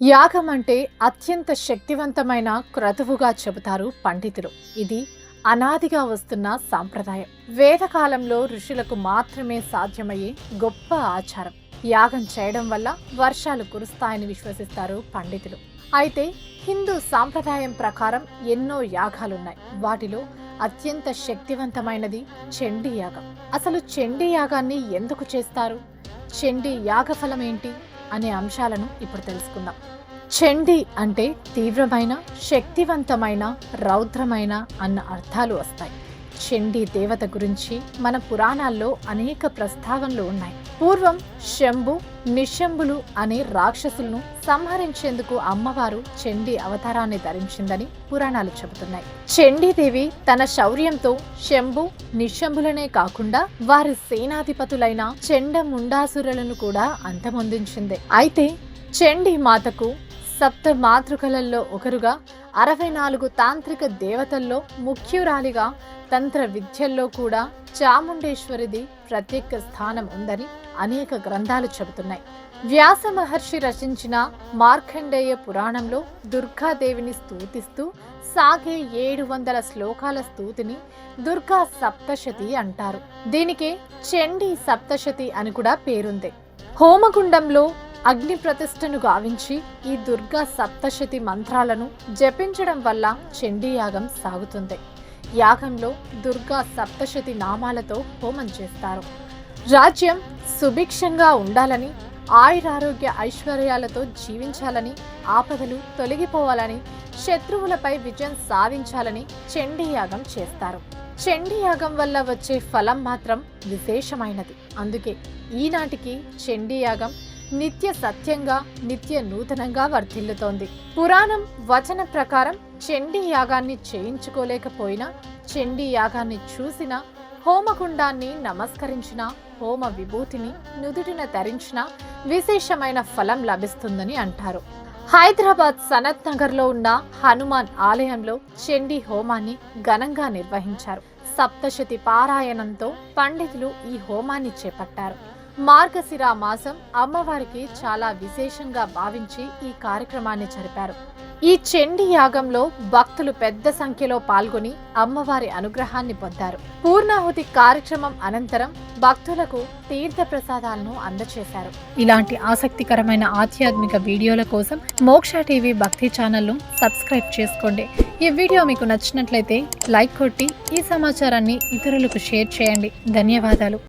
యాగం అంటే అత్యంత శక్తివంతమైన క్రతువుగా చెబుతారు పండితులు. ఇది అనాదిగా వస్తున్న సాంప్రదాయం. వేదకాలంలో ఋషులకు మాత్రమే సాధ్యమయ్యే గొప్ప ఆచారం. యాగం చేయడం వల్ల వర్షాలు కురుస్తాయని విశ్వసిస్తారు పండితులు. అయితే హిందూ సాంప్రదాయం ప్రకారం ఎన్నో యాగాలున్నాయి. వాటిలో అత్యంత శక్తివంతమైనది చండీ యాగం అసలు చండీ యాగాన్ని ఎందుకు చేస్తారు? చండీ యాగఫలం ఏంటి అనే అంశాలను ఇప్పుడు తెలుసుకుందాం. చండి అంటే తీవ్రమైన శక్తివంతమైన రౌద్రమైన అన్న అర్థాలు వస్తాయి. చండీ దేవత గురించి మన పురాణాల్లో అనేక ప్రస్తావనలు ఉన్నాయి. పూర్వం శంభు నిశంభులు అనే రాక్షసులను సంహరించేందుకు అమ్మవారు చండీ అవతారాన్ని ధరించిందని పురాణాలు చెబుతున్నాయి. చండీదేవి తన శౌర్యంతో శంభు నిశంభులనే కాకుండా వారి సేనాధిపతులైన చెండ ముండాసురులను కూడా అంతమొందించింది. అయితే చండీ మాతకు సప్త మాతృకలలో ఒకరుగా అరవై నాలుగు తాంత్రిక దేవతల్లో ముఖ్యురాలిగా తంత్ర విద్యల్లో కూడా చాముండేశ్వరిది ప్రత్యేక స్థానం ఉందని అనేక గ్రంథాలు చెబుతున్నాయి. వ్యాస మహర్షి రచించిన మార్కండేయ పురాణంలో దుర్గాదేవిని స్తూతిస్తూ సాగే ఏడు వందల శ్లోకాల స్తూతిని దుర్గా సప్తశతి అంటారు. దీనికి చండీ సప్తశతి అని కూడా పేరుంది. హోమగుండంలో అగ్ని ప్రతిష్టను గావించి ఈ దుర్గా సప్తశతి మంత్రాలను జపించడం వల్ల చండీ యాగం సాగుతుంది. యాగంలో దుర్గా సప్తశతి నామాలతో హోమం చేస్తారు. రాజ్యం సుభిక్షంగా ఉండాలని ఆయురారోగ్య ఐశ్వర్యాలతో జీవించాలని ఆపదలు తొలగిపోవాలని శత్రువులపై విజయం సాధించాలని చండీ యాగం చేస్తారు. చండీ యాగం వల్ల వచ్చే ఫలం మాత్రం విశేషమైనది. అందుకే ఈనాటికి చండీ యాగం నిత్య సత్యంగా నిత్య నూతనంగా వర్ధిల్లుతోంది. పురాణం వచన ప్రకారం చండీ యాగాన్ని చేయించుకోలేకపోయినా చండీ యాగాన్ని చూసిన హోమగుండాన్ని నమస్కరించిన హోమ విభూతిని నుదుటిన ధరించిన విశేషమైన ఫలం లభిస్తుందని అంటారు. హైదరాబాద్ సనత్ నగర్లో ఉన్న హనుమాన్ ఆలయంలో చండీ హోమాన్ని ఘనంగా నిర్వహించారు. సప్తశతి పారాయణంతో పండితులు ఈ హోమాన్ని చేపట్టారు. మార్గశిర మాసం అమ్మవారికి చాలా విశేషంగా భావించి ఈ కార్యక్రమాన్ని జరిపారు. ఈ చెండి యాగంలో భక్తులు పెద్ద సంఖ్యలో పాల్గొని అమ్మవారి అనుగ్రహాన్ని పొందారు. పూర్ణాహుతి కార్యక్రమం అనంతరం భక్తులకు తీర్థ ప్రసాదాలను అందజేశారు ఇలాంటి ఆసక్తికరమైన ఆధ్యాత్మిక వీడియోల కోసం మోక్ష టీవీ భక్తి ఛానల్ను సబ్స్క్రైబ్ చేసుకోండి. ఈ వీడియో మీకు నచ్చినట్లయితే లైక్ కొట్టి ఈ సమాచారాన్ని ఇతరులకు షేర్ చేయండి. ధన్యవాదాలు.